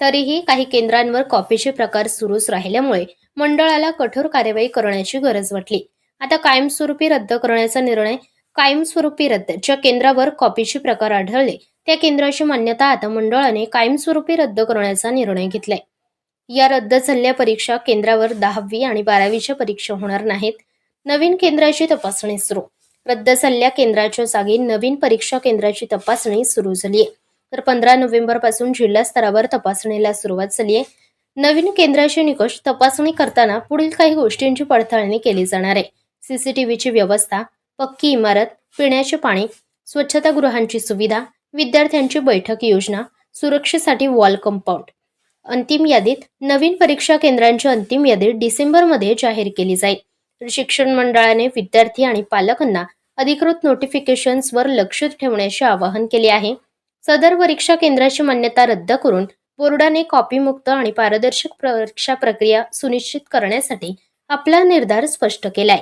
तरीही काही केंद्रांवर कॉपीचे प्रकार सुरूच राहिल्यामुळे मंडळाला कठोर कार्यवाही करण्याची गरज वाटली. आता कायमस्वरूपी रद्द करण्याचा निर्णय कायमस्वरूपी रद्द ज्या केंद्रावर कॉपीचे प्रकार आढळले त्या केंद्राची मान्यता आता मंडळाने कायमस्वरूपी रद्द करण्याचा निर्णय घेतलाय. या रद्द झालेल्या परीक्षा केंद्रावर दहावी आणि बारावीच्या परीक्षा होणार नाहीत. नवीन केंद्राची तपासणी सुरू. रद्द झालेल्या केंद्राच्या जागी नवीन परीक्षा केंद्राची तपासणी सुरू झाली आहे तर पंधरा नोव्हेंबरपासून जिल्हा स्तरावर तपासणीला सुरुवात झाली आहे. नवीन केंद्राचे निकष तपासणी करताना पुढील काही गोष्टींची पडताळणी केली जाणार आहे. सीसीटीव्हीची व्यवस्था पक्की इमारत पिण्याचे पाणी स्वच्छतागृहांची सुविधा विद्यार्थ्यांची बैठक योजना सुरक्षेसाठी वॉल कंपाऊंड. अंतिम यादीत नवीन परीक्षा केंद्रांची अंतिम यादी डिसेंबरमध्ये जाहीर केली जाईल. शिक्षण मंडळाने विद्यार्थी आणि पालकांना अधिकृत नोटिफिकेशन्सवर लक्ष ठेवण्याचे आवाहन केले आहे. सदर परीक्षा केंद्राची मान्यता रद्द करून बोर्डाने कॉपीमुक्त आणि पारदर्शक परीक्षा प्रक्रिया सुनिश्चित करण्यासाठी आपला निर्धार स्पष्ट केलाय.